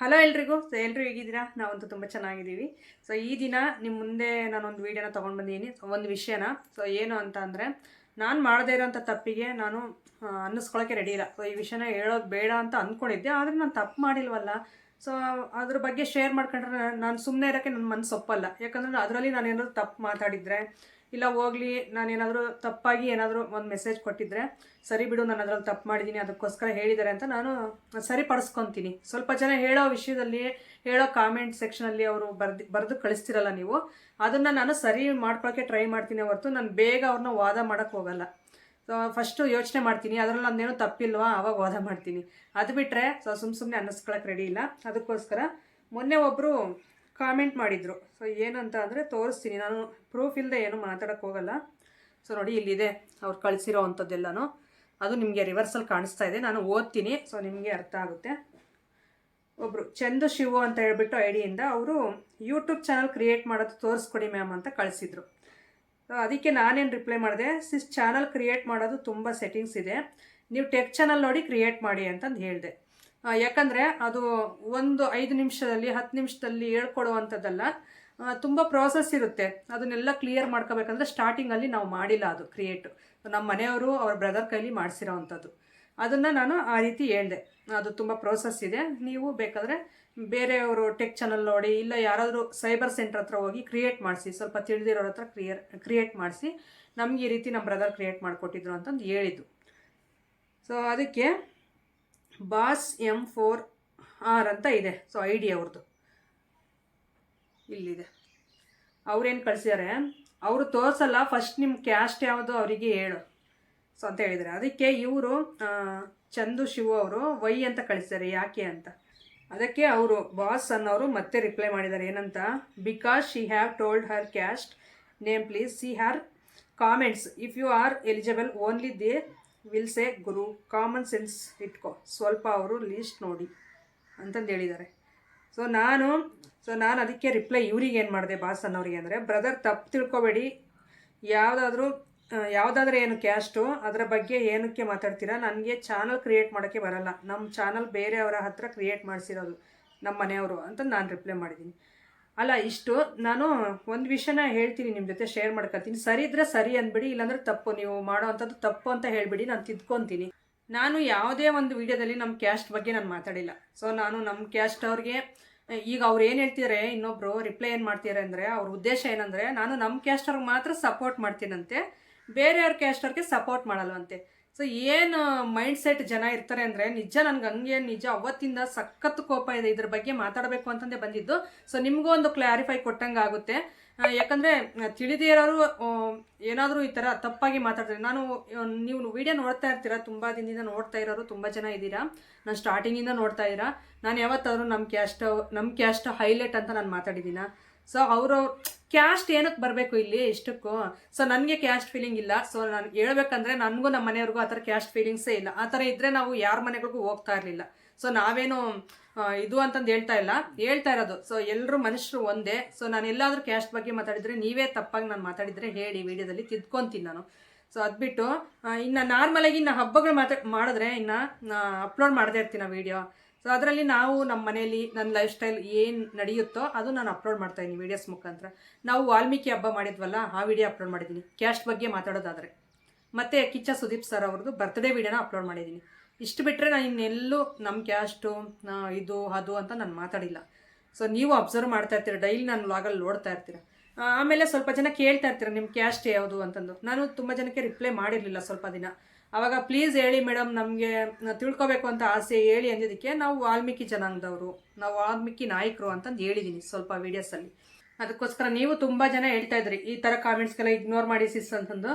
Hello ಎಲ್ರಿಗೂ. So ಎಲ್ಲರೂ ಹೇಗಿದ್ದೀರಾ? ನಾವಂತೂ ತುಂಬ ಚೆನ್ನಾಗಿದ್ದೀವಿ. ಸೊ ಈ ದಿನ ನಿಮ್ಮ ಮುಂದೆ ನಾನೊಂದು ವೀಡಿಯೋನ ತೊಗೊಂಡು ಬಂದಿದ್ದೀನಿ. ಒಂದು ವಿಷಯನ. ಸೊ ಏನು ಅಂತ ಅಂದರೆ, ನಾನು ಮಾಡದೇ ಇರೋಂಥ ತಪ್ಪಿಗೆ ನಾನು ಅನ್ನಿಸ್ಕೊಳ್ಳೋಕೆ ರೆಡಿ ಇಲ್ಲ. ಸೊ ಈ ವಿಷಯನ ಹೇಳೋದು ಬೇಡ ಅಂತ ಅಂದ್ಕೊಂಡಿದ್ದೆ ಆದರೆ ನಾನು ತಪ್ಪು ಮಾಡಿಲ್ವಲ್ಲ. ಸೊ ಅದ್ರ ಬಗ್ಗೆ ಶೇರ್ ಮಾಡ್ಕೊಂಡ್ರೆ ನಾನು ಸುಮ್ಮನೆ ಇರೋಕ್ಕೆ ನನ್ನ ಮನಸ್ಸು ಒಪ್ಪಲ್ಲ. ಯಾಕಂದರೆ ಅದರಲ್ಲಿ ನಾನು ಏನಾದರೂ ತಪ್ಪು ಮಾತಾಡಿದರೆ ಇಲ್ಲ, ಹೋಗ್ಲಿ ನಾನೇನಾದರೂ ತಪ್ಪಾಗಿ ಏನಾದರೂ ಒಂದು ಮೆಸೇಜ್ ಕೊಟ್ಟಿದ್ರೆ, ಸರಿ ಬಿಡು, ನಾನು ಅದ್ರಲ್ಲಿ ತಪ್ಪು ಮಾಡಿದ್ದೀನಿ ಅದಕ್ಕೋಸ್ಕರ ಹೇಳಿದ್ದಾರೆ ಅಂತ ನಾನು ಸರಿಪಡಿಸ್ಕೊತೀನಿ. ಸ್ವಲ್ಪ ಜನ ಹೇಳೋ ವಿಷಯದಲ್ಲಿ, ಹೇಳೋ ಕಾಮೆಂಟ್ ಸೆಕ್ಷನಲ್ಲಿ ಅವರು ಬರ್ದು, ಬರೆದು ಕಳಿಸ್ತಿರಲ್ಲ ನೀವು, ಅದನ್ನು ನಾನು ಸರಿ ಮಾಡ್ಕೊಳ್ಳೋಕ್ಕೆ ಟ್ರೈ ಮಾಡ್ತೀನಿ ಹೊರತು ನಾನು ಬೇಗ ಅವ್ರನ್ನ ವಾದ ಮಾಡೋಕ್ಕೆ ಹೋಗಲ್ಲ. ಸೊ ಫಸ್ಟು ಯೋಚನೆ ಮಾಡ್ತೀನಿ, ಅದರಲ್ಲಿ ನಂದೇನು ತಪ್ಪಿಲ್ವಾ ಆವಾಗ ವಾದ ಮಾಡ್ತೀನಿ. ಅದು ಬಿಟ್ಟರೆ ಸೊ ಸುಮ್ಮ ಸುಮ್ಮನೆ ಅನ್ನಿಸ್ಕೊಳಕ್ಕೆ ರೆಡಿ ಇಲ್ಲ. ಅದಕ್ಕೋಸ್ಕರ, ಮೊನ್ನೆ ಒಬ್ಬರು ಕಾಮೆಂಟ್ ಮಾಡಿದರು. ಸೊ ಏನಂತ ಅಂದರೆ ತೋರಿಸ್ತೀನಿ. ನಾನು ಪ್ರೂಫ್ ಇಲ್ಲದೆ ಏನು ಮಾತಾಡೋಕ್ಕೆ ಹೋಗಲ್ಲ. ಸೊ ನೋಡಿ ಇಲ್ಲಿದೆ. ಅವ್ರು ಕಳಿಸಿರೋ ಅಂಥದ್ದೆಲ್ಲನೂ. ಅದು ನಿಮಗೆ ರಿವರ್ಸಲ್ಲಿ ಕಾಣಿಸ್ತಾ ಇದೆ. ನಾನು ಓದ್ತೀನಿ. ಸೊ ನಿಮಗೆ ಅರ್ಥ ಆಗುತ್ತೆ. ಒಬ್ಬರು ಚಂದು ಶಿವು ಅಂತ ಹೇಳ್ಬಿಟ್ಟು ಐಡಿಯಿಂದ ಅವರು ಯೂಟ್ಯೂಬ್ ಚಾನಲ್ ಕ್ರಿಯೇಟ್ ಮಾಡೋದು ತೋರಿಸ್ಕೊಡಿ ಮ್ಯಾಮ್ ಅಂತ ಕಳಿಸಿದ್ರು. ಸೊ ಅದಕ್ಕೆ ನಾನೇನು ರಿಪ್ಲೈ ಮಾಡಿದೆ? ಸಿಸ್ ಚಾನಲ್ ಕ್ರಿಯೇಟ್ ಮಾಡೋದು ತುಂಬ ಸೆಟ್ಟಿಂಗ್ಸ್ ಇದೆ. ನೀವು ಟೆಕ್ ಚಾನಲ್ ನೋಡಿ ಕ್ರಿಯೇಟ್ ಮಾಡಿ ಅಂತಂದು ಹೇಳಿದೆ. ಯಾಕಂದರೆ ಅದು ಒಂದು ಐದು ನಿಮಿಷದಲ್ಲಿ, ಹತ್ತು ನಿಮಿಷದಲ್ಲಿ ಹೇಳ್ಕೊಡುವಂಥದ್ದಲ್ಲ. ತುಂಬ ಪ್ರೋಸೆಸ್ ಇರುತ್ತೆ. ಅದನ್ನೆಲ್ಲ ಕ್ಲಿಯರ್ ಮಾಡ್ಕೋಬೇಕಂದ್ರೆ ಸ್ಟಾರ್ಟಿಂಗಲ್ಲಿ ನಾವು ಮಾಡಿಲ್ಲ ಅದು ಕ್ರಿಯೇಟ್ ನಮ್ಮ ಮನೆಯವರು, ಅವ್ರ ಬ್ರದರ್ ಕೈಲಿ ಮಾಡಿಸಿರೋ ಅಂಥದ್ದು ಅದನ್ನು ನಾನು ಆ ರೀತಿ ಹೇಳಿದೆ. ಅದು ತುಂಬ ಪ್ರೋಸೆಸ್ ಇದೆ. ನೀವು ಬೇಕಾದರೆ ಬೇರೆಯವರು ಟೆಕ್ ಚಾನಲ್ ನೋಡಿ, ಇಲ್ಲ ಯಾರಾದರೂ ಸೈಬರ್ ಸೆಂಟರ್ ಹತ್ರ ಹೋಗಿ ಕ್ರಿಯೇಟ್ ಮಾಡಿಸಿ, ಸ್ವಲ್ಪ ತಿಳಿದಿರೋರ ಹತ್ರ ಕ್ರಿಯರ್ ಕ್ರಿಯೇಟ್ ಮಾಡಿಸಿ, ನಮಗೆ ಈ ರೀತಿ ನಮ್ಮ ಬ್ರದರ್ ಕ್ರಿಯೇಟ್ ಮಾಡಿಕೊಟ್ಟಿದ್ರು ಅಂತಂದು ಹೇಳಿದ್ದು. ಸೊ ಅದಕ್ಕೆ ಬಾಸ್ ಎಂ ಫೋರ್ ಆರ್ ಅಂತ ಇದೆ. ಸೊ ಐ ಡಿ ಅವ್ರದ್ದು ಇಲ್ಲಿದೆ. ಅವ್ರೇನು ಕಳಿಸಿದ್ದಾರೆ ಅವರು ತೋರಿಸಲ್ಲ ಫಸ್ಟ್ ನಿಮ್ಮ ಕ್ಯಾಸ್ಟ್ ಯಾವುದು ಅವರಿಗೆ ಹೇಳು. ಸೊ ಅಂತ ಹೇಳಿದ್ದಾರೆ ಅದಕ್ಕೆ ಇವರು ಚಂದು, ಶಿವ ಅವರು ವೈ ಅಂತ ಕಳಿಸ್ತಾರೆ ಯಾಕೆ ಅಂತ. ಅದಕ್ಕೆ ಅವರು, ಬಾಸ್ ಅನ್ನೋರು ಮತ್ತೆ ರಿಪ್ಲೈ ಮಾಡಿದ್ದಾರೆ ಏನಂತ? Because she have told her caste name please see her comments if you are eligible only they will say Guru common sense ಇಟ್ಕೋ. ಸ್ವಲ್ಪ ಅವರು ಲೀಸ್ಟ್ ನೋಡಿ ಅಂತಂದು ಹೇಳಿದ್ದಾರೆ ಸೊ ನಾನು ಸೊ ನಾನು ಅದಕ್ಕೆ ರಿಪ್ಲೈ ಇವ್ರಿಗೆ ಏನು ಮಾಡಿದೆ ಬಾಸ್ ಅನ್ನೋರಿಗೆ ಅಂದರೆ ಬ್ರದರ್ ತಪ್ಪು ತಿಳ್ಕೊಬೇಡಿ. ಯಾವುದಾದ್ರೂ ಯಾವುದಾದ್ರೂ ಏನು ಕ್ಯಾಸ್ಟು ಅದರ ಬಗ್ಗೆ ಏನಕ್ಕೆ ಮಾತಾಡ್ತೀರಾ? ನನಗೆ ಚಾನಲ್ ಕ್ರಿಯೇಟ್ ಮಾಡೋಕ್ಕೆ ಬರಲ್ಲ. ನಮ್ಮ ಚಾನಲ್ ಬೇರೆಯವರ ಹತ್ರ ಕ್ರಿಯೇಟ್ ಮಾಡಿಸಿರೋದು ನಮ್ಮ ಮನೆಯವರು ಅಂತ ನಾನು ರಿಪ್ಲೈ ಮಾಡಿದ್ದೀನಿ ಅಲ್ಲ, ಇಷ್ಟು. ನಾನು ಒಂದು ವಿಷಯನ ಹೇಳ್ತೀನಿ ನಿಮ್ಮ ಜೊತೆ ಶೇರ್ ಮಾಡ್ಕೊತೀನಿ ಸರಿ ಇದ್ರೆ ಸರಿ ಅಂದ್ಬಿಡಿ ಇಲ್ಲಾಂದ್ರೆ ತಪ್ಪು. ನೀವು ಮಾಡೋ ಅಂಥದ್ದು ತಪ್ಪು ಅಂತ ಹೇಳ್ಬಿಡಿ, ನಾನು ತಿದ್ಕೊತೀನಿ. ನಾನು ಯಾವುದೇ ಒಂದು ವಿಡಿಯೋದಲ್ಲಿ ನಮ್ಮ ಕ್ಯಾಸ್ಟ್ ಬಗ್ಗೆ ನಾನು ಮಾತಾಡಿಲ್ಲ. ಸೊ ನಾನು ನಮ್ಮ ಕ್ಯಾಸ್ಟ್ ಅವ್ರಿಗೆ, ಈಗ ಅವ್ರು ಏನು ಹೇಳ್ತಿದ್ದಾರೆ ಇನ್ನೊಬ್ರು ರಿಪ್ಲೈ ಏನು ಮಾಡ್ತಿದ್ದಾರೆ ಅಂದರೆ, ಅವ್ರ ಉದ್ದೇಶ ಏನಂದರೆ, ನಾನು ನಮ್ಮ ಕ್ಯಾಸ್ಟ್ ಅವ್ರಿಗೆ ಮಾತ್ರ ಸಪೋರ್ಟ್ ಮಾಡ್ತೀನಂತೆ. ಬೇರೆಯವ್ರ ಕ್ಯಾಸ್ಟ್ ಅವ್ರಿಗೆ ಸಪೋರ್ಟ್ ಮಾಡಲ್ವಂತೆ. ಸೊ ಏನು ಮೈಂಡ್ ಸೆಟ್ ಜನ ಇರ್ತಾರೆ ಅಂದರೆ ನಿಜ ನನಗೆ ಹಂಗೆ, ನಿಜ ಅವತ್ತಿಂದ ಸಖತ್ತು ಕೋಪ ಇದೆ ಇದ್ರ ಬಗ್ಗೆ ಮಾತಾಡಬೇಕು ಅಂತಂದೇ ಬಂದಿದ್ದು. ಸೊ ನಿಮಗೂ ಒಂದು ಕ್ಲಾರಿಫೈ ಕೊಟ್ಟಂಗೆ ಆಗುತ್ತೆ. ಯಾಕಂದರೆ ತಿಳಿದೇ ಇರೋರು ಏನಾದರೂ ಈ ಥರ ತಪ್ಪಾಗಿ ಮಾತಾಡ್ತಾರೆ. ನಾನು ನೀವು ವಿಡಿಯೋ ನೋಡ್ತಾ ಇರ್ತೀರಾ, ತುಂಬ ದಿನದಿಂದ ನೋಡ್ತಾ ಇರೋರು ತುಂಬ ಜನ ಇದ್ದೀರಾ? ನಾನು ಸ್ಟಾರ್ಟಿಂಗಿಂದ ನೋಡ್ತಾ ಇದ್ದೀರಾ? ನಾನು ಯಾವತ್ತಾದರೂ ನಮ್ಮ ಕ್ಯಾಸ್ಟ್ ನಮ್ಮ ಕ್ಯಾಸ್ಟ್ ಹೈಲೈಟ್ ಅಂತ ನಾನು ಮಾತಾಡಿದ್ದೀನ? ಸೊ ಅವರು ಕ್ಯಾಸ್ಟ್ ಏನಕ್ಕೆ ಬರಬೇಕು ಇಲ್ಲಿ ಇಷ್ಟಕ್ಕೂ? ಸೊ ನನಗೆ ಕ್ಯಾಸ್ಟ್ ಫೀಲಿಂಗ್ ಇಲ್ಲ. ಸೊ ನಾನು ಹೇಳ್ಬೇಕಂದ್ರೆ ನನಗೂ ನಮ್ಮ ಮನೆಯವ್ರಿಗೂ ಆ ಥರ ಕ್ಯಾಸ್ಟ್ ಫೀಲಿಂಗ್ಸೇ ಇಲ್ಲ. ಆ ಥರ ಇದ್ದರೆ ನಾವು ಯಾರ ಮನೆಗಳಿಗೂ ಹೋಗ್ತಾ ಇರಲಿಲ್ಲ. ಸೊ ನಾವೇನು ಇದು ಅಂತಂದು ಹೇಳ್ತಾ ಇಲ್ಲ. ಹೇಳ್ತಾ ಇರೋದು. ಸೊ ಎಲ್ಲರೂ ಮನುಷ್ಯರು ಒಂದೇ. ಸೊ ನಾನು ಎಲ್ಲಾದರೂ ಕ್ಯಾಸ್ಟ್ ಬಗ್ಗೆ ಮಾತಾಡಿದರೆ ನೀವೇ ತಪ್ಪಾಗಿ ನಾನು ಮಾತಾಡಿದರೆ ಹೇಳಿ ವಿಡಿಯೋದಲ್ಲಿ ತಿದ್ಕೊತೀನಿ ನಾನು. ಸೊ ಅದ್ಬಿಟ್ಟು ಬಿಟ್ಟು ಇನ್ನು ನಾರ್ಮಲಾಗಿ ಇನ್ನು ಹಬ್ಬಗಳು ಮಾತಾ ಮಾಡಿದ್ರೆ ಇನ್ನು ಅಪ್ಲೋಡ್ ಮಾಡದೇ ಇರ್ತೀನಿ ಆ ವಿಡಿಯೋ ಸೊ ಅದರಲ್ಲಿ ನಾವು ನಮ್ಮ ಮನೆಯಲ್ಲಿ ನನ್ನ ಲೈಫ್ ಸ್ಟೈಲ್ ಏನು ನಡೆಯುತ್ತೋ ಅದು ನಾನು ಅಪ್ಲೋಡ್ ಮಾಡ್ತಾ ಇದ್ದೀನಿ ವೀಡಿಯೋಸ್ ಮುಖಾಂತರ. ನಾವು ವಾಲ್ಮೀಕಿ ಹಬ್ಬ ಮಾಡಿದ್ವಲ್ಲ, ಆ ವಿಡಿಯೋ ಅಪ್ಲೋಡ್ ಮಾಡಿದ್ದೀನಿ. ಕ್ಯಾಸ್ಟ್ ಬಗ್ಗೆ ಮಾತಾಡೋದಾದರೆ. ಮತ್ತು ಕಿಚ್ಚ ಸುದೀಪ್ ಸರ್ ಅವ್ರದ್ದು ಬರ್ತ್ಡೇ ವಿಡಿಯೋನ ಅಪ್ಲೋಡ್ ಮಾಡಿದ್ದೀನಿ. ಇಷ್ಟು ಬಿಟ್ಟರೆ ನಾನು ಇನ್ನೆಲ್ಲೂ ನಮ್ಮ ಕ್ಯಾಸ್ಟು ಇದು, ಅದು ಅಂತ ನಾನು ಮಾತಾಡಿಲ್ಲ. ಸೊ ನೀವು ಅಬ್ಸರ್ವ್ ಮಾಡ್ತಾ ಇರ್ತೀರ ಡೈಲಿ ನಾನು ವ್ಲಾಗಲ್ಲಿ ನೋಡ್ತಾ ಇರ್ತೀರ. ಆಮೇಲೆ ಸ್ವಲ್ಪ ಜನ ಕೇಳ್ತಾ ಇರ್ತೀರ ನಿಮ್ಮ ಕ್ಯಾಸ್ಟ್ ಯಾವುದು ಅಂತಂದು. ನಾನು ತುಂಬ ಜನಕ್ಕೆ ರಿಪ್ಲೈ ಮಾಡಿರಲಿಲ್ಲ ಸ್ವಲ್ಪ ದಿನ. ಆವಾಗ ಪ್ಲೀಸ್ ಹೇಳಿ ಮೇಡಮ್ ನಮಗೆ ತಿಳ್ಕೊಬೇಕು ಅಂತ ಆಸೆ ಹೇಳಿ ಅಂದಿದ್ದಕ್ಕೆ ನಾವು ವಾಲ್ಮೀಕಿ ಜನಾಂಗದವರು. ನಾವು ವಾಲ್ಮೀಕಿ ನಾಯಕರು ಅಂತಂದು ಹೇಳಿದ್ದೀನಿ ಸ್ವಲ್ಪ ವೀಡಿಯೋಸಲ್ಲಿ ಅದಕ್ಕೋಸ್ಕರ ನೀವು ತುಂಬ ಜನ ಹೇಳ್ತಾ ಇದ್ರಿ, ಈ ಥರ ಕಾಮೆಂಟ್ಸ್ಗೆಲ್ಲ ಇಗ್ನೋರ್ ಮಾಡಿ ಸಿಸ್ ಅಂತಂದು.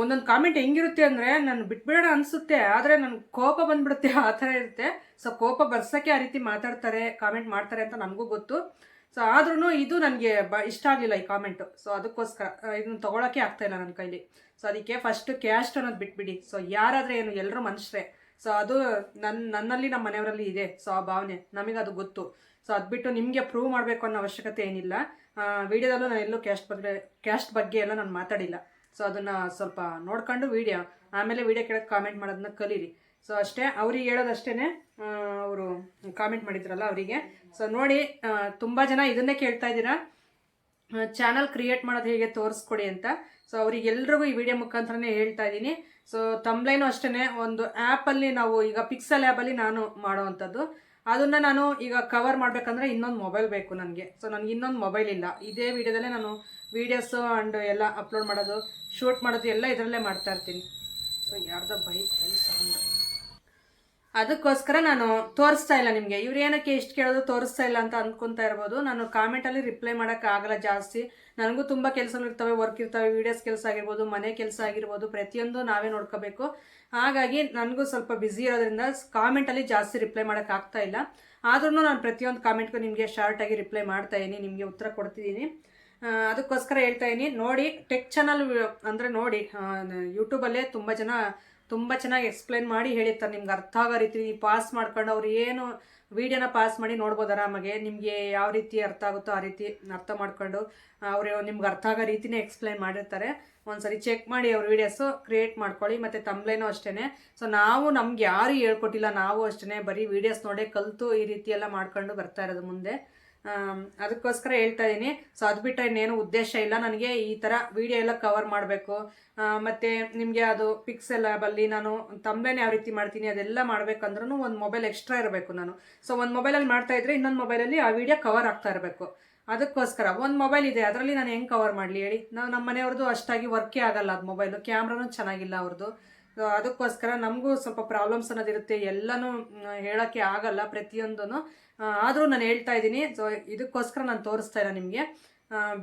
ಒಂದೊಂದು ಕಾಮೆಂಟ್ ಹೆಂಗಿರುತ್ತೆ ಅಂದರೆ ನಾನು ಬಿಟ್ಬಿಡೋಣ ಅನಿಸುತ್ತೆ, ಆದರೆ ನನಗೆ ಕೋಪ ಬಂದ್ಬಿಡುತ್ತೆ, ಆ ಥರ ಇರುತ್ತೆ. ಸೊ ಕೋಪ ಬರ್ಸೋಕ್ಕೆ ಆ ರೀತಿ ಮಾತಾಡ್ತಾರೆ ಕಾಮೆಂಟ್ ಮಾಡ್ತಾರೆ ಅಂತ ನನಗೂ ಗೊತ್ತು. ಸೊ ಆದ್ರೂ ಇದು ನನಗೆ ಬ, ಇಷ್ಟ ಆಗಲಿಲ್ಲ ಈ ಕಾಮೆಂಟು ಸೊ ಅದಕ್ಕೋಸ್ಕರ ಇದನ್ನು ತೊಗೊಳಕ್ಕೆ ಆಗ್ತಾಯಿಲ್ಲ ನನ್ನ ಕೈಲಿ. ಸೊ ಅದಕ್ಕೆ ಫಸ್ಟ್ ಕ್ಯಾಸ್ಟ್ ಅನ್ನೋದು ಬಿಟ್ಬಿಡಿ. ಸೊ ಯಾರಾದರೆ ಏನು ಎಲ್ಲರೂ ಮನುಷ್ಯರೇ. ಸೊ ಅದು ನನ್ನ ನನ್ನಲ್ಲಿ ನಮ್ಮ ಮನೆಯವರಲ್ಲಿ ಇದೆ. ಸೊ ಆ ಭಾವನೆ. ನಮಗೆ ಅದು ಗೊತ್ತು. ಸೊ ಅದು ಬಿಟ್ಟು ನಿಮಗೆ ಪ್ರೂವ್ ಮಾಡಬೇಕು ಅನ್ನೋ ಅವಶ್ಯಕತೆ ಏನಿಲ್ಲ. ವಿಡಿಯೋದಲ್ಲೂ ನಾನು ಎಲ್ಲೂ ಕ್ಯಾಸ್ಟ್ ಬಗ್ಗೆ ಕ್ಯಾಸ್ಟ್ ಬಗ್ಗೆ ಎಲ್ಲ ನಾನು ಮಾತಾಡಿಲ್ಲ. ಸೊ ಅದನ್ನು ಸ್ವಲ್ಪ ನೋಡ್ಕೊಂಡು ವಿಡಿಯೋ ಆಮೇಲೆ ವೀಡಿಯೋ ಕೆಳಗೆ ಕಾಮೆಂಟ್ ಮಾಡೋದನ್ನ ಕಲೀರಿ. ಸೊ ಅಷ್ಟೇ, ಅವ್ರಿಗೆ ಹೇಳೋದಷ್ಟೇ ಅವರು ಕಾಮೆಂಟ್ ಮಾಡಿದ್ರಲ್ಲ ಅವರಿಗೆ. ಸೊ ನೋಡಿ ತುಂಬ ಜನ ಇದನ್ನೇ ಕೇಳ್ತಾ ಇದ್ದೀರಾ. ಚಾನಲ್ ಕ್ರಿಯೇಟ್ ಮಾಡೋದು ಹೇಗೆ ತೋರಿಸ್ಕೊಡಿ ಅಂತ. ಸೊ ಅವರಿಗೆಲ್ರಿಗೂ ಈ ವಿಡಿಯೋ ಮುಖಾಂತರನೇ ಹೇಳ್ತಾ ಇದ್ದೀನಿ. ಸೊ ತಮ್ಲೈನು ಅಷ್ಟೇ ಒಂದು ಆ್ಯಪಲ್ಲಿ ನಾವು ಈಗ ಪಿಕ್ಸಲ್ ಆ್ಯಪಲ್ಲಿ ನಾನು ಮಾಡೋವಂಥದ್ದು. ಅದನ್ನು ನಾನು ಈಗ ಕವರ್ ಮಾಡಬೇಕಂದ್ರೆ ಇನ್ನೊಂದು ಮೊಬೈಲ್ ಬೇಕು ನನಗೆ. ಸೊ ನನಗೆ ಇನ್ನೊಂದು ಮೊಬೈಲ್ ಇಲ್ಲ. ಇದೇ ವಿಡಿಯೋದಲ್ಲೇ ನಾನು ವೀಡಿಯೋಸು ಆ್ಯಂಡ್ ಎಲ್ಲ ಅಪ್ಲೋಡ್ ಮಾಡೋದು ಶೂಟ್ ಮಾಡೋದು ಎಲ್ಲ ಇದರಲ್ಲೇ ಮಾಡ್ತಾ ಇರ್ತೀನಿ. ಸೊ ಯಾರ್ದೋ ಬೈಕ್ ಸೌಂಡ್ ಅದಕ್ಕೋಸ್ಕರ ನಾನು ತೋರಿಸ್ತಾ ಇಲ್ಲ ನಿಮಗೆ. ಇವ್ರು ಏನಕ್ಕೆ ಎಷ್ಟು ಕೇಳೋದು ತೋರಿಸ್ತಾ ಇಲ್ಲ ಅಂತ ಅಂದ್ಕೊತಾ ಇರ್ಬೋದು. ನಾನು ಕಾಮೆಂಟಲ್ಲಿ ರಿಪ್ಲೈ ಮಾಡೋಕ್ಕಾಗಲ್ಲ ಜಾಸ್ತಿ. ನನಗೂ ತುಂಬ ಕೆಲಸಗಳು ಇರ್ತವೆ ವರ್ಕ್ ಇರ್ತವೆ ವೀಡಿಯೋಸ್ ಕೆಲಸ ಆಗಿರ್ಬೋದು, ಮನೆ ಕೆಲಸ ಆಗಿರ್ಬೋದು, ಪ್ರತಿಯೊಂದು ನಾವೇ ನೋಡ್ಕೋಬೇಕು. ಹಾಗಾಗಿ ನನಗೂ ಸ್ವಲ್ಪ ಬ್ಯುಸಿ ಇರೋದ್ರಿಂದ ಕಾಮೆಂಟಲ್ಲಿ ಜಾಸ್ತಿ ರಿಪ್ಲೈ ಮಾಡೋಕ್ಕಾಗ್ತಾ ಇಲ್ಲ. ಆದ್ರೂ ನಾನು ಪ್ರತಿಯೊಂದು ಕಾಮೆಂಟ್ಗೂ ನಿಮಗೆ ಶಾರ್ಟಾಗಿ ರಿಪ್ಲೈ ಮಾಡ್ತಾ ಇದ್ದೀನಿ ನಿಮಗೆ ಉತ್ತರ ಕೊಡ್ತಿದ್ದೀನಿ ಅದಕ್ಕೋಸ್ಕರ ಹೇಳ್ತಾ ಇದ್ದೀನಿ ನೋಡಿ ಟೆಕ್ ಚಾನಲ್ ಅಂದರೆ ನೋಡಿ ಯೂಟ್ಯೂಬಲ್ಲೇ ತುಂಬ ಜನ ತುಂಬ ಚೆನ್ನಾಗಿ ಎಕ್ಸ್ಪ್ಲೈನ್ ಮಾಡಿ ಹೇಳಿರ್ತಾರೆ. ನಿಮ್ಗೆ ಅರ್ಥ ಆಗೋ ರೀತಿ ಪಾಸ್ ಮಾಡ್ಕೊಂಡು ಅವ್ರು ಏನು ವಿಡಿಯೋನ ಪಾಸ್ ಮಾಡಿ ನೋಡ್ಬೋದು ಆರಾಮಾಗೆ. ನಿಮಗೆ ಯಾವ ರೀತಿ ಅರ್ಥ ಆಗುತ್ತೋ ಆ ರೀತಿ ಅರ್ಥ ಮಾಡ್ಕೊಂಡು ಅವರು ನಿಮ್ಗೆ ಅರ್ಥ ಆಗೋ ರೀತಿನೇ ಎಕ್ಸ್ಪ್ಲೈನ್ ಮಾಡಿರ್ತಾರೆ. ಒಂದ್ಸರಿ ಚೆಕ್ ಮಾಡಿ ಅವ್ರ ವೀಡಿಯೋಸು ಕ್ರಿಯೇಟ್ ಮಾಡ್ಕೊಳ್ಳಿ. ಮತ್ತು ತಮ್ಲೇನೂ ಅಷ್ಟೇ ಸೊ ನಾವು ನಮ್ಗೆ ಯಾರು ಹೇಳ್ಕೊಟ್ಟಿಲ್ಲ, ನಾವು ಅಷ್ಟೇ ಬರೀ ವೀಡಿಯೋಸ್ ನೋಡೇ ಕಲಿತು ಈ ರೀತಿ ಎಲ್ಲ ಮಾಡ್ಕೊಂಡು ಬರ್ತಾ ಇರೋದು ಮುಂದೆ. ಅದಕ್ಕೋಸ್ಕರ ಹೇಳ್ತಾ ಇದ್ದೀನಿ ಸೊ ಅದು ಬಿಟ್ಟರೆ ಇನ್ನೇನು ಉದ್ದೇಶ ಇಲ್ಲ. ನನಗೆ ಈ ಥರ ವಿಡಿಯೋ ಎಲ್ಲ ಕವರ್ ಮಾಡಬೇಕು. ಮತ್ತು ನಿಮಗೆ ಅದು ಪಿಕ್ಸೆಲ್ ಬಲ್ಲಿ ನಾನು ತಂಬೆನೇ ಯಾವ ರೀತಿ ಮಾಡ್ತೀನಿ ಅದೆಲ್ಲ ಮಾಡಬೇಕಂದ್ರೂ ಒಂದು ಮೊಬೈಲ್ ಎಕ್ಸ್ಟ್ರಾ ಇರಬೇಕು ನಾನು. ಸೊ ಒಂದು ಮೊಬೈಲಲ್ಲಿ ಮಾಡ್ತಾ ಇದ್ರೆ ಇನ್ನೊಂದು ಮೊಬೈಲಲ್ಲಿ ಆ ವಿಡಿಯೋ ಕವರ್ ಆಗ್ತಾ ಇರಬೇಕು. ಅದಕ್ಕೋಸ್ಕರ ಒಂದು ಮೊಬೈಲ್ ಇದೆ. ಅದರಲ್ಲಿ ನಾನು ಹೆಂಗೆ ಕವರ್ ಮಾಡಲಿ ಹೇಳಿ? ನಾವು ನಮ್ಮ ಮನೆಯವ್ರದ್ದು ಅಷ್ಟಾಗಿ ವರ್ಕೇ ಆಗಲ್ಲ ಅದು ಮೊಬೈಲು ಕ್ಯಾಮ್ರಾನು ಚೆನ್ನಾಗಿಲ್ಲ ಅವ್ರದ್ದು ಅದಕ್ಕೋಸ್ಕರ ನಮಗೂ ಸ್ವಲ್ಪ ಪ್ರಾಬ್ಲಮ್ಸ್ ಅನ್ನೋದಿರುತ್ತೆ ಎಲ್ಲನೂ ಹೇಳೋಕ್ಕೆ ಆಗಲ್ಲ ಪ್ರತಿಯೊಂದೂ ಆದರೂ ನಾನು ಹೇಳ್ತಾ ಇದ್ದೀನಿ. ಸೊ ಇದಕ್ಕೋಸ್ಕರ ನಾನು ತೋರಿಸ್ತಾ ಇಲ್ಲ ನಿಮಗೆ.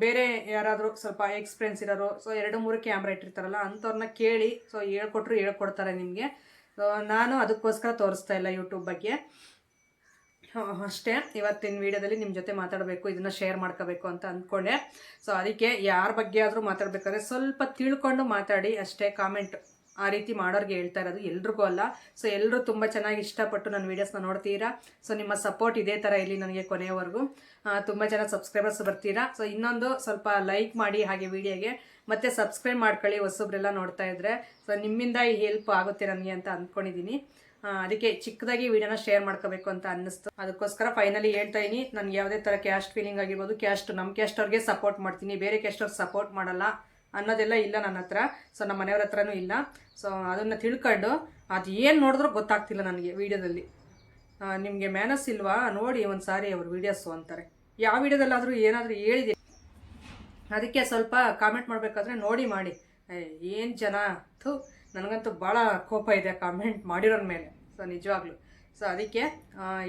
ಬೇರೆ ಯಾರಾದರೂ ಸ್ವಲ್ಪ ಎಕ್ಸ್ಪೀರಿಯನ್ಸ್ ಇರೋರು ಸೊ ಎರಡು, ಮೂರು ಕ್ಯಾಮ್ರಾ ಇಟ್ಟಿರ್ತಾರಲ್ಲ ಅಂಥವ್ರನ್ನ ಕೇಳಿ ಸೊ ಹೇಳ್ಕೊಟ್ರು ಹೇಳ್ಕೊಡ್ತಾರೆ ನಿಮಗೆ. ಸೊ ನಾನು ಅದಕ್ಕೋಸ್ಕರ ತೋರಿಸ್ತಾ ಇಲ್ಲ ಯೂಟ್ಯೂಬ್ ಬಗ್ಗೆ. ಅಷ್ಟೇ. ಇವತ್ತಿನ ವಿಡಿಯೋದಲ್ಲಿ ನಿಮ್ಮ ಜೊತೆ ಮಾತಾಡಬೇಕು, ಇದನ್ನು ಶೇರ್ ಮಾಡ್ಕೋಬೇಕು ಅಂತ ಅಂದ್ಕೊಂಡೆ. ಸೊ ಅದಕ್ಕೆ ಯಾರ ಬಗ್ಗೆ ಆದರೂ ಮಾತಾಡಬೇಕಾದ್ರೆ ಸ್ವಲ್ಪ ತಿಳ್ಕೊಂಡು ಮಾತಾಡಿ, ಅಷ್ಟೇ ಕಾಮೆಂಟ್ ಆ ರೀತಿ ಮಾಡೋರಿಗೆ ಹೇಳ್ತಾ ಇರೋದು ಎಲ್ರಿಗೂ ಅಲ್ಲ. ಸೊ ಎಲ್ಲರೂ ತುಂಬ ಚೆನ್ನಾಗಿ ಇಷ್ಟಪಟ್ಟು ನನ್ನ ವೀಡಿಯೋಸ್ನ ನೋಡ್ತೀರಾ? ಸೊ ನಿಮ್ಮ ಸಪೋರ್ಟ್ ಇದೇ ಥರ ಇಲ್ಲಿ ನನಗೆ ಕೊನೆಯವರೆಗೂ. ತುಂಬ ಜನ ಸಬ್ಸ್ಕ್ರೈಬರ್ಸ್ ಬರ್ತೀರಾ? ಸೊ ಇನ್ನೊಂದು ಸ್ವಲ್ಪ ಲೈಕ್ ಮಾಡಿ ಹಾಗೆ ವಿಡಿಯೋಗೆ ಮತ್ತೆ ಸಬ್ಸ್ಕ್ರೈಬ್ ಮಾಡ್ಕೊಳ್ಳಿ ಹೊಸೊಬ್ರೆಲ್ಲ ನೋಡ್ತಾ ಇದ್ರೆ. ಸೊ ನಿಮ್ಮಿಂದ ಈ ಹೆಲ್ಪ್ ಆಗುತ್ತೆ ನನಗೆ ಅಂತ ಅಂದ್ಕೊಂಡಿದ್ದೀನಿ ಅದಕ್ಕೆ ಚಿಕ್ಕದಾಗಿ ವಿಡಿಯೋನ ಶೇರ್ ಮಾಡ್ಕೋಬೇಕು ಅಂತ ಅನ್ನಿಸ್ತು. ಅದಕ್ಕೋಸ್ಕರ ಫೈನಲಿ ಹೇಳ್ತಾ ಇದೀನಿ ನನಗೆ ಯಾವುದೇ ಥರ ಕ್ಯಾಸ್ಟ್ ಫೀಲಿಂಗ್ ಆಗಿರ್ಬೋದು ಕ್ಯಾಸ್ಟ್ ನಮ್ಮ ಕ್ಯಾಸ್ಟ್ ಅವ್ರಿಗೆ ಸಪೋರ್ಟ್ ಮಾಡ್ತೀನಿ. ಬೇರೆ ಕ್ಯಾಸ್ಟ್ ಅವ್ರಿಗೆ ಸಪೋರ್ಟ್ ಮಾಡಲ್ಲ. ಅನ್ನೋದೆಲ್ಲ ಇಲ್ಲ ನನ್ನ ಹತ್ರ. ಸೊ ನಮ್ಮ ಮನೆಯವ್ರ ಹತ್ರನೂ ಇಲ್ಲ. ಸೊ ಅದನ್ನು ತಿಳ್ಕೊಂಡು ಅದು ಏನು ನೋಡಿದ್ರೂ ಗೊತ್ತಾಗ್ತಿಲ್ಲ ನನಗೆ ವಿಡಿಯೋದಲ್ಲಿ. ನಿಮಗೆ ಮ್ಯಾನಸ್ ಇಲ್ವಾ? ನೋಡಿ ಒಂದು ಸಾರಿ ಅವ್ರ ವೀಡಿಯೋಸು ಅಂತಾರೆ. ಯಾವ ವಿಡಿಯೋದಲ್ಲಾದರೂ ಏನಾದರೂ ಹೇಳಿದೆ. ಅದಕ್ಕೆ ಸ್ವಲ್ಪ ಕಾಮೆಂಟ್ ಮಾಡಬೇಕಾದ್ರೆ ನೋಡಿ ಮಾಡಿ. ಏನು ಜನ? ಥೂ, ನನಗಂತೂ ಭಾಳ ಕೋಪ ಇದೆ ಕಾಮೆಂಟ್ ಮಾಡಿರೋರ ಮೇಲೆ. ಸೊ ನಿಜವಾಗ್ಲೂ. ಸೊ ಅದಕ್ಕೆ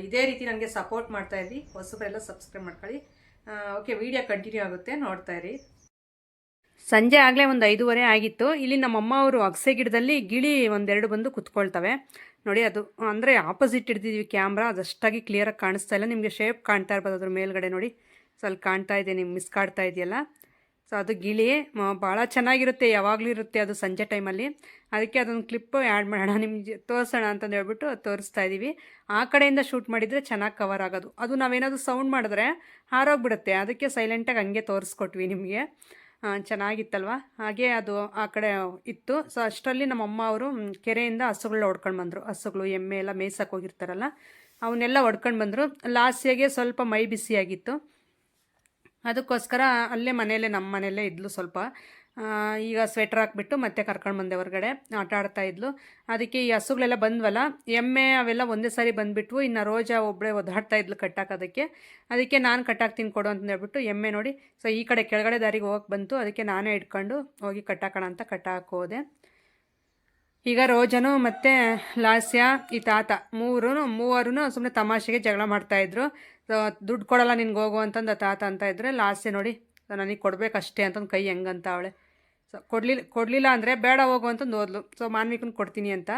ಇದೇ ರೀತಿ ನನಗೆ ಸಪೋರ್ಟ್ ಮಾಡ್ತಾ ಇರಿ. ಹೊಸಬರೆಲ್ಲ ಸಬ್ಸ್ಕ್ರೈಬ್ ಮಾಡ್ಕೊಳ್ಳಿ. ಓಕೆ ವಿಡಿಯೋ ಕಂಟಿನ್ಯೂ ಆಗುತ್ತೆ. ನೋಡ್ತಾಯಿರಿ ಸಂಜೆ ಆಗಲೇ ಒಂದು ಐದೂವರೆ ಆಗಿತ್ತು. ಇಲ್ಲಿ ನಮ್ಮಮ್ಮ ಅವರು ಅಗಸೆ ಗಿಡದಲ್ಲಿ ಗಿಳಿ ಒಂದೆರಡು ಬಂದು ಕುತ್ಕೊಳ್ತವೆ. ನೋಡಿ, ಅದು ಅಂದರೆ ಆಪೋಸಿಟ್ ಹಿಡ್ದಿದ್ವಿ ಕ್ಯಾಮ್ರಾ ಅದಷ್ಟಾಗಿ ಕ್ಲಿಯರಾಗಿ ಕಾಣಿಸ್ತಾ ಇಲ್ಲ. ನಿಮಗೆ ಶೇಪ್ ಕಾಣ್ತಾ ಇರ್ಬೋದು ಅದ್ರ ಮೇಲ್ಗಡೆ ನೋಡಿ. ಸೊ ಅಲ್ಲಿ ಕಾಣ್ತಾ ಇದೆ, ನಿಮ್ಗೆ ಮಿಸ್ ಕಾಡ್ತಾ ಇದೆಯಲ್ಲ? ಸೊ ಅದು ಗಿಳಿ. ಭಾಳ ಚೆನ್ನಾಗಿರುತ್ತೆ, ಯಾವಾಗಲೂ ಇರುತ್ತೆ ಅದು ಸಂಜೆ ಟೈಮಲ್ಲಿ ಅದಕ್ಕೆ ಅದೊಂದು ಕ್ಲಿಪ್ಪು ಆ್ಯಡ್ ಮಾಡೋಣ. ನಿಮಗೆ ತೋರಿಸೋಣ ಅಂತಂದು ಹೇಳ್ಬಿಟ್ಟು ತೋರಿಸ್ತಾ ಇದ್ದೀವಿ ಆ ಕಡೆಯಿಂದ ಶೂಟ್ ಮಾಡಿದರೆ ಚೆನ್ನಾಗಿ ಕವರ್ ಆಗೋದು. ಅದು ನಾವೇನಾದರೂ ಸೌಂಡ್ ಮಾಡಿದ್ರೆ ಹಾರೋಗ್ಬಿಡುತ್ತೆ. ಅದಕ್ಕೆ ಸೈಲೆಂಟಾಗಿ ಹಂಗೆ ತೋರಿಸ್ಕೊಟ್ವಿ ನಿಮಗೆ. ಚೆನ್ನಾಗಿತ್ತಲ್ವ? ಹಾಗೆ ಅದು ಆ ಕಡೆ ಇತ್ತು. ಸೊ ಅಷ್ಟರಲ್ಲಿ ನಮ್ಮಮ್ಮ ಅವರು ಕೆರೆಯಿಂದ ಹಸುಗಳನ್ನ ಹೊಡ್ಕೊಂಡು ಬಂದರು. ಹಸುಗಳು, ಎಮ್ಮೆ ಎಲ್ಲ ಮೇಯ್ಸಕ್ಕೆ ಹೋಗಿರ್ತಾರಲ್ಲ, ಅವನ್ನೆಲ್ಲ ಹೊಡ್ಕೊಂಡು ಬಂದರು. ಲಾಸ್ಟಿಗೆ ಸ್ವಲ್ಪ ಮೈ ಬಿಸಿಯಾಗಿತ್ತು. ಅದಕ್ಕೋಸ್ಕರ ಅಲ್ಲೇ ಮನೆಯಲ್ಲೇ ನಮ್ಮ ಮನೆಯಲ್ಲೇ ಇದ್ಲು ಸ್ವಲ್ಪ. ಈಗ ಸ್ವೆಟ್ರ್ ಹಾಕ್ಬಿಟ್ಟು ಮತ್ತೆ ಕರ್ಕೊಂಡು ಬಂದೆ ಹೊರಗಡೆ, ಆಟ ಆಡ್ತಾ ಇದ್ಲು. ಅದಕ್ಕೆ ಈ ಹಸುಗಳೆಲ್ಲ ಬಂದ್ವಲ್ಲ, ಎಮ್ಮೆ ಅವೆಲ್ಲ ಒಂದೇ ಸಾರಿ ಬಂದುಬಿಟ್ವು, ಇನ್ನು ರೋಜಾ ಒಬ್ಬಳೇ ಒದ್ದಾಡ್ತಾ ಇದ್ಲು ಕಟ್ಟಾಕೋದಕ್ಕೆ ಅದಕ್ಕೆ. ನಾನು ಕಟ್ಟಾಕ್ತೀನಿ ಕೊಡು ಅಂತ ಹೇಳ್ಬಿಟ್ಟು ಎಮ್ಮೆ ನೋಡಿ, ಸೊ ಈ ಕಡೆ ಕೆಳಗಡೆ ದಾರಿಗೆ ಹೋಗಕ್ಕೆ ಬಂತು, ಅದಕ್ಕೆ ನಾನೇ ಇಟ್ಕೊಂಡು ಹೋಗಿ ಕಟ್ಟಾಕೋಣ ಅಂತ ಕಟ್ಟಾಕೋದೆ ಈಗ ರೋಜನು ಮತ್ತು ಲಾಸ್ಯ, ಈ ತಾತ ಮೂರು ಮೂವರು ಸುಮ್ಮನೆ ತಮಾಷೆಗೆ ಜಗಳ ಮಾಡ್ತಾಯಿದ್ರು ದುಡ್ಡು ಕೊಡಲ್ಲ ನಿನ್ಗೆ ಹೋಗು ಅಂತಂದು ತಾತ ಅಂತ ಇದ್ರೆ, ಲಾಸ್ಯ ನೋಡಿ ನನಗೆ ಕೊಡಬೇಕಷ್ಟೇ ಅಂತಂದು ಕೈ ಹೆಂಗಂತ ಅವಳೆ. ಸೊ ಕೊಡಲಿಲ್ಲ ಕೊಡಲಿಲ್ಲ ಅಂದರೆ ಬೇಡ ಹೋಗು ಅಂತ ನೋದ್ಲು. ಸೊ ಮಾನ್ವಿಕನ ಕೊಡ್ತೀನಿ ಅಂತ.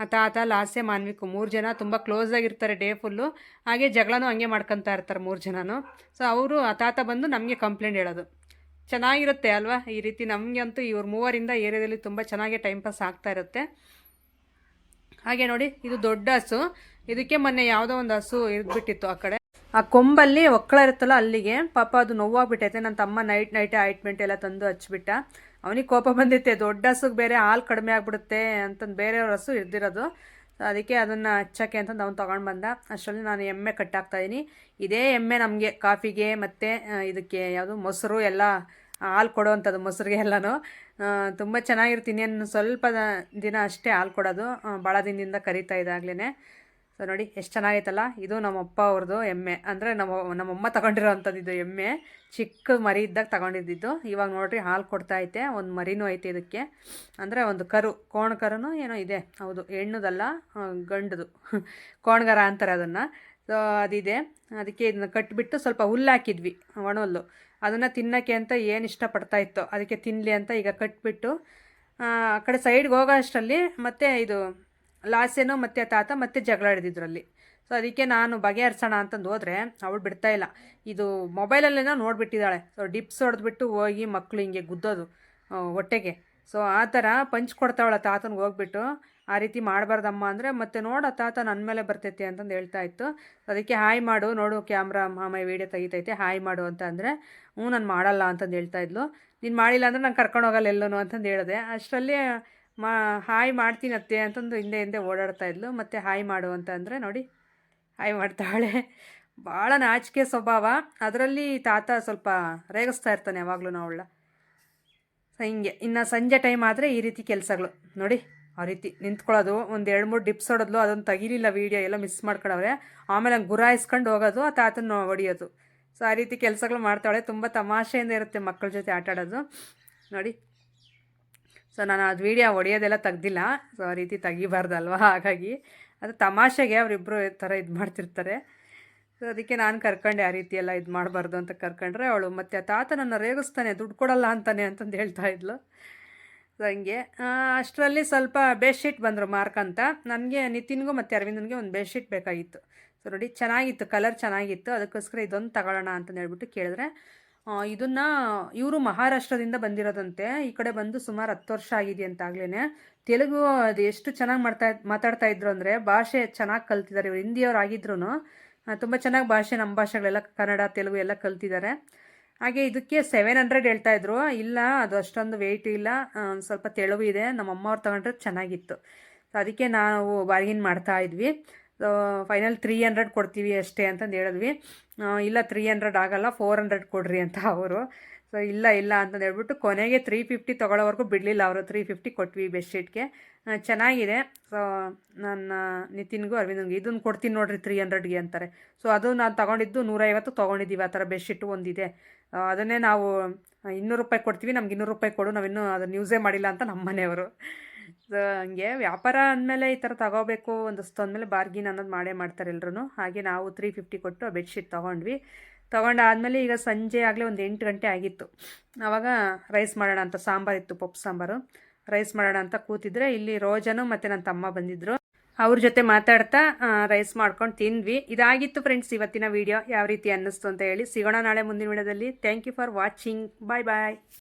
ಆ ತಾತ, ಲಾಸ್ಯ ಮಾನ್ವಿಕು, ಮೂರು ಜನ ತುಂಬ ಕ್ಲೋಸ್ ಆಗಿರ್ತಾರೆ ಡೇ ಫುಲ್ಲು ಹಾಗೆ ಜಗಳನೂ ಹಂಗೆ ಮಾಡ್ಕೊತಾ ಇರ್ತಾರೆ ಮೂರು ಜನನು. ಸೊ ಅವರು, ಆ ತಾತ ಬಂದು ನಮಗೆ ಕಂಪ್ಲೇಂಟ್ ಹೇಳೋದು. ಚೆನ್ನಾಗಿರುತ್ತೆ ಅಲ್ವಾ? ಈ ರೀತಿ ನಮಗೆ ಅಂತೂ ಇವ್ರ ಮೂವರಿಂದ ಏರಿಯಾದಲ್ಲಿ ತುಂಬ ಚೆನ್ನಾಗಿ ಟೈಮ್ ಪಾಸ್ ಆಗ್ತಾ ಇರುತ್ತೆ. ಹಾಗೆ ನೋಡಿ, ಇದು ದೊಡ್ಡ ಹಸು. ಇದಕ್ಕೆ ಮೊನ್ನೆ ಯಾವುದೋ ಒಂದು ಹಸು ಇದ್ಬಿಟ್ಟಿತ್ತು ಆ ಕಡೆ. ಆ ಕೊಂಬಲ್ಲಿ ಒಕ್ಕಳ ಇರುತ್ತಲ್ಲ ಅಲ್ಲಿಗೆ, ಪಾಪ ಅದು ನೋವಾಗ್ಬಿಟ್ಟೈತೆ. ನನ್ನ ತಮ್ಮ ನೈಟ್ ನೈಟ್ ಆಯಿಂಟ್ಮೆಂಟ್ ಎಲ್ಲ ತಂದು ಹಚ್ಬಿಟ್ಟ. ಅವನಿಗೆ ಕೋಪ ಬಂದಿತ್ತೆ, ದೊಡ್ಡ ಹಸುಗೆ ಬೇರೆ ಹಾಲು ಕಡಿಮೆ ಆಗ್ಬಿಡುತ್ತೆ ಅಂತಂದು ಬೇರೆಯವ್ರ ಹಸು ಇದ್ದಿರೋದು ಅದಕ್ಕೆ ಅದನ್ನು ಹಚ್ಚೋಕ್ಕೆ ಅಂತಂದು ಅವ್ನು ತೊಗೊಂಡು ಬಂದ. ಅಷ್ಟರಲ್ಲಿ ನಾನು ಎಮ್ಮೆ ಕಟ್ಟಾಕ್ತಾಯಿದ್ದೀನಿ ಇದೇ ಎಮ್ಮೆ ನಮಗೆ, ಕಾಫಿಗೆ ಮತ್ತು ಇದಕ್ಕೆ ಯಾವುದು ಮೊಸರು ಎಲ್ಲ, ಹಾಲು ಕೊಡೋವಂಥದ್ದು ಮೊಸರಿಗೆ ಎಲ್ಲನೂ. ತುಂಬ ಚೆನ್ನಾಗಿರ್ತೀನಿ. ಇನ್ನು ಸ್ವಲ್ಪ ದಿನ ಅಷ್ಟೇ ಹಾಲು ಕೊಡೋದು. ಭಾಳ ದಿನದಿಂದ ಕರಿತಾ ಇದ್ದಾಗಲೇ ಸೊ ನೋಡಿ, ಎಷ್ಟು ಚೆನ್ನಾಗೈತಲ್ಲ? ಇದು ನಮ್ಮಪ್ಪ ಅವ್ರದ್ದು ಎಮ್ಮೆ. ಅಂದರೆ ನಮ್ಮ, ನಮ್ಮಮ್ಮ ತಗೊಂಡಿರೋವಂಥದ್ದು ಇದು ಎಮ್ಮೆ. ಚಿಕ್ಕ ಮರಿ ಇದ್ದಾಗ ತಗೊಂಡಿದ್ದಿದ್ದು. ಇವಾಗ ನೋಡಿರಿ, ಹಾಲು ಕೊಡ್ತಾ ಐತೆ. ಒಂದು ಮರಿನೂ ಐತೆ ಇದಕ್ಕೆ. ಅಂದರೆ ಒಂದು ಕರು, ಕೋಣ ಕರುನೂ ಏನೋ ಇದೆ. ಹೌದು ಹೆಣ್ಣುದಲ್ಲ ಗಂಡದು. ಕೋಣಗರ ಅಂತಾರೆ ಅದನ್ನು. ಸೊ ಅದಿದೆ. ಅದಕ್ಕೆ ಇದನ್ನ ಕಟ್ಬಿಟ್ಟು ಸ್ವಲ್ಪ ಹುಲ್ಲು ಹಾಕಿದ್ವಿ, ಒಣಹುಲ್ಲು. ಅದನ್ನು ತಿನ್ನೋಕ್ಕೆ ಅಂತ ಏನು ಇಷ್ಟಪಡ್ತಾ ಇತ್ತು, ಅದಕ್ಕೆ ತಿನ್ನಲಿ ಅಂತ ಈಗ ಕಟ್ಬಿಟ್ಟು, ಆ ಕಡೆ ಸೈಡ್ಗೆ ಹೋಗೋ ಅಷ್ಟರಲ್ಲಿ ಮತ್ತೆ ಇದು ಲಾಸೆನೋ ಮತ್ತು ತಾತ ಮತ್ತೆ ಜಗಳ ಹಿಡಿದಿದ್ರಲ್ಲಿ. ಸೊ ಅದಕ್ಕೆ ನಾನು ಬಗೆಹರಿಸೋಣ ಅಂತಂದು ಹೋದರೆ, ಅವಳು ಬಿಡ್ತಾ ಇಲ್ಲ. ಇದು ಮೊಬೈಲಲ್ಲೇನೋ ನೋಡಿಬಿಟ್ಟಿದ್ದಾಳೆ. ಸೊ ಡಿಪ್ಸ್ ಹೊಡೆದ್ಬಿಟ್ಟು ಹೋಗಿ ಮಕ್ಕಳು ಹಿಂಗೆ ಗುದ್ದೋದು ಹೊಟ್ಟೆಗೆ. ಸೊ ಆ ಥರ ಪಂಚ್ ಕೊಡ್ತಾವಳ ತಾತನಿಗೆ ಹೋಗ್ಬಿಟ್ಟು, ಆ ರೀತಿ ಮಾಡಬಾರ್ದಮ್ಮ ಅಂದರೆ, ಮತ್ತೆ ನೋಡು ತಾತ ನನ್ನ ಮೇಲೆ ಬರ್ತೈತೆ ಅಂತಂದು ಹೇಳ್ತಾ ಇತ್ತು. ಅದಕ್ಕೆ ಹಾಯ್ ಮಾಡು, ನೋಡು ಕ್ಯಾಮ್ರಾ ಮಾಮ ವೀಡಿಯೋ ತೆಗಿತೈತೆ, ಹಾಯ್ ಮಾಡು ಅಂತ ಅಂದರೆ, ಹ್ಞೂ, ನಾನು ಮಾಡಲ್ಲ ಅಂತಂದು ಹೇಳ್ತಾ ಇದ್ಲು. ನೀನು ಮಾಡಿಲ್ಲ ಅಂದರೆ ನಾನು ಕರ್ಕೊಂಡು ಹೋಗಲ್ಲ ಎಲ್ಲೂ ಅಂತಂದು ಹೇಳಿದೆ. ಅಷ್ಟರಲ್ಲಿ ಮಾ, ಹಾಯ್ ಮಾಡ್ತೀನತ್ತೆ ಅಂತಂದು ಹಿಂದೆ ಹಿಂದೆ ಓಡಾಡ್ತಾ ಇದ್ಲು. ಮತ್ತು ಹಾಯ್ ಮಾಡು ಅಂತ ಅಂದರೆ ನೋಡಿ, ಹಾಯ್ ಮಾಡ್ತಾಳೆ. ಭಾಳ ನಾಚಿಕೆ ಸ್ವಭಾವ. ಅದರಲ್ಲಿ ತಾತ ಸ್ವಲ್ಪ ರೇಗಿಸ್ತಾ ಇರ್ತಾನೆ ಯಾವಾಗಲೂ ಅವಳ ಹಿಂಗೆ. ಇನ್ನು ಸಂಜೆ ಟೈಮ್ ಆದರೆ ಈ ರೀತಿ ಕೆಲಸಗಳು. ನೋಡಿ, ಆ ರೀತಿ ನಿಂತ್ಕೊಳ್ಳೋದು. ಒಂದು ಎರಡು ಮೂರು ಡಿಪ್ಸ್ ಹೊಡೋದ್ಲು. ಅದೊಂದು ತೆಗಿಲಿಲ್ಲ ವೀಡಿಯೋ ಎಲ್ಲ ಮಿಸ್ ಮಾಡ್ಕೊಳವ್ರೆ ಆಮೇಲೆ ಹಂಗೆ ಗುರಾಯಿಸ್ಕೊಂಡು ಹೋಗೋದು, ಆ ತಾತನ ಹೊಡಿಯೋದು. ಸೊ, ಆ ರೀತಿ ಕೆಲಸಗಳು ಮಾಡ್ತಾಳೆ. ತುಂಬ ತಮಾಷೆಯಿಂದ ಇರುತ್ತೆ ಮಕ್ಕಳ ಜೊತೆ ಆಟಾಡೋದು. ನೋಡಿ ಸೊ ನಾನು ಅದು ವೀಡಿಯೋ ಒಡೆಯೋದೆಲ್ಲ ತೆಗ್ದಿಲ್ಲ. ಸೊ ಆ ರೀತಿ ತೆಗಿಬಾರ್ದಲ್ವ? ಹಾಗಾಗಿ ಅದು ತಮಾಷೆಗೆ ಅವರಿಬ್ಬರು ಥರ ಇದು ಮಾಡ್ತಿರ್ತಾರೆ. ಸೊ ಅದಕ್ಕೆ ನಾನು ಕರ್ಕೊಂಡೆ ಆ ರೀತಿ ಎಲ್ಲ ಇದು ಮಾಡಬಾರ್ದು ಅಂತ ಕರ್ಕೊಂಡ್ರೆ ಅವಳು, ಮತ್ತು ತಾತ ನನ್ನ ರೇಗಿಸ್ತಾನೆ, ದುಡ್ಡು ಕೊಡಲ್ಲ ಅಂತಾನೆ ಅಂತಂದು ಹೇಳ್ತಾ ಇದ್ಲು. ಸೊ ಹಂಗೆ. ಅಷ್ಟರಲ್ಲಿ ಸ್ವಲ್ಪ ಬೆಡ್ಶೀಟ್ ಬಂದರು ಮಾರ್ಕ್ ಅಂತ. ನನಗೆ, ನಿತಿನ್ಗೂ ಮತ್ತು ಅರವಿಂದನಿಗೆ ಒಂದು ಬೆಡ್ಶೀಟ್ ಬೇಕಾಗಿತ್ತು. ಸೊ ನೋಡಿ, ಚೆನ್ನಾಗಿತ್ತು ಕಲರ್ ಚೆನ್ನಾಗಿತ್ತು. ಅದಕ್ಕೋಸ್ಕರ ಇದೊಂದು ತಗೊಳ್ಳೋಣ ಅಂತಂದು ಹೇಳ್ಬಿಟ್ಟು ಕೇಳಿದ್ರೆ ಇದನ್ನು ಇವರು ಮಹಾರಾಷ್ಟ್ರದಿಂದ ಬಂದಿರೋದಂತೆ. ಈ ಕಡೆ ಬಂದು ಸುಮಾರು ಹತ್ತು ವರ್ಷ ಆಗಿದೆ ಅಂತಾಗ್ಲೇ ತೆಲುಗು ಅದು ಎಷ್ಟು ಚೆನ್ನಾಗಿ ಮಾಡ್ತಾ, ಮಾತಾಡ್ತಾ ಇದ್ರು ಅಂದರೆ ಭಾಷೆ ಚೆನ್ನಾಗಿ ಕಲ್ತಿದ್ದಾರೆ. ಇವರು ಹಿಂದಿಯವ್ರು ಆಗಿದ್ರು ತುಂಬ ಚೆನ್ನಾಗಿ ಭಾಷೆ ನಮ್ಮ ಭಾಷೆಗಳೆಲ್ಲ ಕನ್ನಡ, ತೆಲುಗು ಎಲ್ಲ ಕಲ್ತಿದ್ದಾರೆ. ಹಾಗೆ ಇದಕ್ಕೆ ಸೆವೆನ್ ಹಂಡ್ರೆಡ್ ಹೇಳ್ತಾ ಇದ್ರು. ಇಲ್ಲ, ಅದು ಅಷ್ಟೊಂದು ವೆಯ್ಟ್ ಇಲ್ಲ. ಸ್ವಲ್ಪ ತೆಳುವು ಇದೆ ನಮ್ಮ ಅಮ್ಮ ಅವ್ರು ತಗೊಂಡ್ರೆ ಚೆನ್ನಾಗಿತ್ತು. ಅದಕ್ಕೆ ನಾವು ಬಾರ್ಗಿನ್ ಮಾಡ್ತಾ ಇದ್ವಿ. ಫೈನಲ್ ತ್ರೀ ಹಂಡ್ರೆಡ್ ಕೊಡ್ತೀವಿ ಅಷ್ಟೇ ಅಂತಂದು ಹೇಳಿದ್ವಿ. ಇಲ್ಲ ತ್ರೀ ಹಂಡ್ರೆಡ್ ಆಗಲ್ಲ ಫೋರ್ ಹಂಡ್ರೆಡ್ ಕೊಡ್ರಿ ಅಂತ ಅವರು. ಸೊ ಇಲ್ಲ ಇಲ್ಲ ಅಂತಂದು ಹೇಳ್ಬಿಟ್ಟು ಕೊನೆಗೆ ತ್ರೀ ಫಿಫ್ಟಿ ತೊಗೊಳ್ಳೋವರೆಗೂ ಬಿಡಲಿಲ್ಲ ಅವರು. ತ್ರೀ ಫಿಫ್ಟಿ ಕೊಟ್ವಿ ಬೆಡ್ಶೀಟ್ಗೆ. ಚೆನ್ನಾಗಿದೆ. ಸೊ ನನ್ನ ನಿತಿನ್ಗೂ ಅರವಿಂದನ್ಗೂ ಇದನ್ನು ಕೊಡ್ತೀನಿ ನೋಡ್ರಿ ತ್ರೀ ಹಂಡ್ರೆಡ್ಗೆ ಅಂತಾರೆ. ಸೊ ಅದು ನಾನು ತೊಗೊಂಡಿದ್ದು ನೂರೈವತ್ತು ತೊಗೊಂಡಿದ್ದೀವಿ, ಆ ಥರ ಬೆಡ್ಶೀಟು ಒಂದಿದೆ. ಅದನ್ನೇ ನಾವು ಇನ್ನೂರು ರೂಪಾಯಿ ಕೊಡ್ತೀವಿ, ನಮ್ಗೆ ಇನ್ನೂರು ರೂಪಾಯಿ ಕೊಡು, ನಾವಿನ್ನೂ ಅದನ್ನು ಯೂಸೇ ಮಾಡಿಲ್ಲ ಅಂತ ನಮ್ಮ ಮನೆಯವರು ಹಂಗೆ ವ್ಯಾಪಾರ ಅಂದಮೇಲೆ ಈ ಥರ ತಗೋಬೇಕು ಒಂದಷ್ಟು ಅಂದಮೇಲೆ ಬಾರ್ಗಿನ್ ಅನ್ನೋದು ಮಾಡೇ ಮಾಡ್ತಾರೆ ಎಲ್ಲರೂ ಹಾಗೆ ನಾವು ತ್ರೀ ಫಿಫ್ಟಿ ಕೊಟ್ಟು ಆ ಬೆಡ್ಶೀಟ್ ತೊಗೊಂಡ್ವಿ. ತೊಗೊಂಡಾದ್ಮೇಲೆ ಈಗ ಸಂಜೆ ಆಗಲೇ ಒಂದು ಎಂಟು ಗಂಟೆ ಆಗಿತ್ತು. ಆವಾಗ ರೈಸ್ ಮಾಡೋಣ ಅಂತ ಸಾಂಬಾರಿತ್ತು ಪಪ್ಪು ಸಾಂಬಾರು. ರೈಸ್ ಮಾಡೋಣ ಅಂತ ಕೂತಿದ್ರೆ ಇಲ್ಲಿ ರೋಜನು ಮತ್ತು ನನ್ನ ತಮ್ಮ ಬಂದಿದ್ದರು ಅವ್ರ ಜೊತೆ ಮಾತಾಡ್ತಾ ರೈಸ್ ಮಾಡ್ಕೊಂಡು ತಿಂದ್ವಿ. ಇದಾಗಿತ್ತು ಫ್ರೆಂಡ್ಸ್ ಇವತ್ತಿನ ವಿಡಿಯೋ ಯಾವ ರೀತಿ ಅನ್ನಿಸ್ತು ಅಂತ ಹೇಳಿ ಸಿಗೋಣ ನಾಳೆ ಮುಂದಿನ ವಿಡಿಯೋದಲ್ಲಿ thank you for watching bye bye